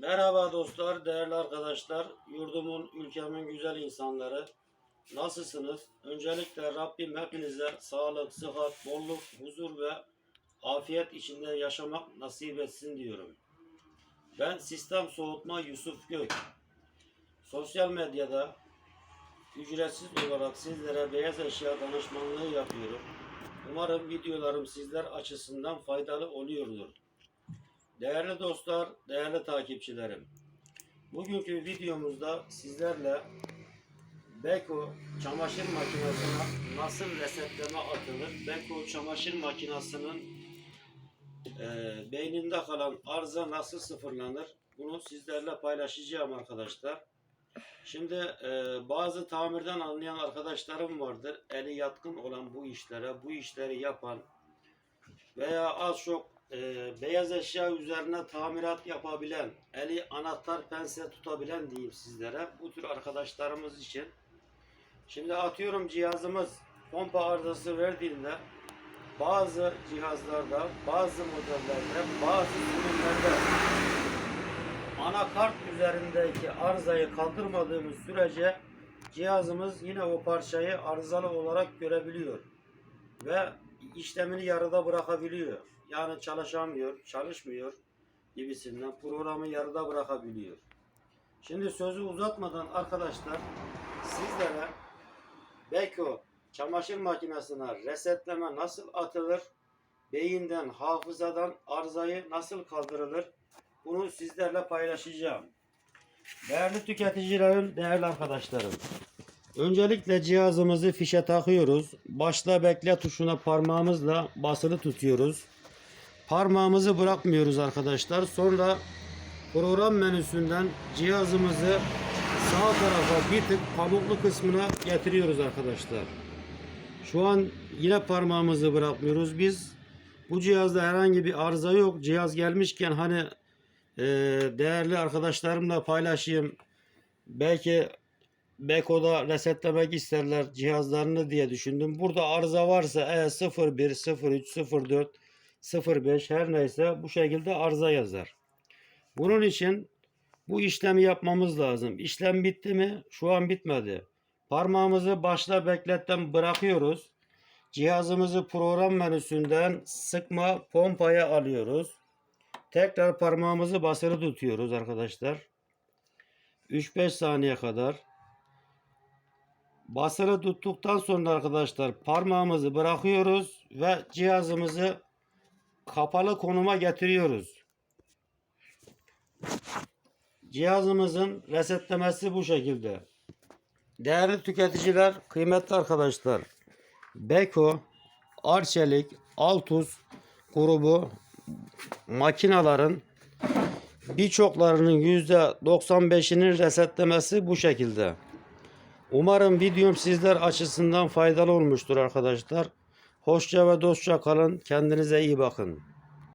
Merhaba dostlar, değerli arkadaşlar, yurdumun, ülkemin güzel insanları. Nasılsınız? Öncelikle Rabbim hepinize sağlık, sıhhat, bolluk, huzur ve afiyet içinde yaşamak nasip etsin diyorum. Ben Sistem Soğutma Yusuf Gök. Sosyal medyada ücretsiz olarak sizlere beyaz eşya danışmanlığı yapıyorum. Umarım videolarım sizler açısından faydalı oluyordur. Değerli dostlar, değerli takipçilerim. Bugünkü videomuzda sizlerle Beko çamaşır makinesine nasıl resetleme atılır? Beko çamaşır makinesinin e, beyninde kalan arıza nasıl sıfırlanır? Bunu sizlerle paylaşacağım arkadaşlar. Şimdi e, bazı tamirden anlayan arkadaşlarım vardır. Eli yatkın olan bu işlere, bu işleri yapan veya az çok e, beyaz eşya üzerine tamirat yapabilen, eli anahtar pense tutabilen diyeyim sizlere. Bu tür arkadaşlarımız için. Şimdi atıyorum cihazımız pompa arızası verdiğinde bazı cihazlarda, bazı modellerde, bazı ürünlerde anakart üzerindeki arızayı kaldırmadığımız sürece cihazımız yine o parçayı arızalı olarak görebiliyor ve işlemini yarıda bırakabiliyor. Yani çalışamıyor, çalışmıyor gibisinden programı yarıda bırakabiliyor. Şimdi sözü uzatmadan arkadaşlar sizlere Beko çamaşır makinesine resetleme nasıl atılır? Beyinden, hafızadan arızayı nasıl kaldırılır? Bunu sizlerle paylaşacağım. Değerli tüketicilerim, değerli arkadaşlarım. Öncelikle cihazımızı fişe takıyoruz. Başla bekle tuşuna parmağımızla basılı tutuyoruz. Parmağımızı bırakmıyoruz arkadaşlar. Sonra program menüsünden cihazımızı sağ tarafa bir tık pamuklu kısmına getiriyoruz arkadaşlar. Şu an yine parmağımızı bırakmıyoruz. Biz bu cihazda herhangi bir arıza yok. Cihaz gelmişken hani e, değerli arkadaşlarımla paylaşayım. Belki Beko'da resetlemek isterler cihazlarını diye düşündüm. Burada arıza varsa e, 01, 03, 04, 05 her neyse bu şekilde arıza yazar. Bunun için bu işlemi yapmamız lazım. İşlem bitti mi? Şu an bitmedi. Parmağımızı başla bekletten bırakıyoruz. Cihazımızı program menüsünden sıkma pompaya alıyoruz. Tekrar parmağımızı basılı tutuyoruz arkadaşlar. 3-5 saniye kadar. Basılı tuttuktan sonra arkadaşlar parmağımızı bırakıyoruz ve cihazımızı kapalı konuma getiriyoruz. Cihazımızın resetlemesi bu şekilde. Değerli tüketiciler, kıymetli arkadaşlar. Beko, Arçelik, Altus grubu makinaların birçoklarının %95'inin resetlemesi bu şekilde. Umarım videom sizler açısından faydalı olmuştur arkadaşlar. Hoşça ve dostça kalın. Kendinize iyi bakın.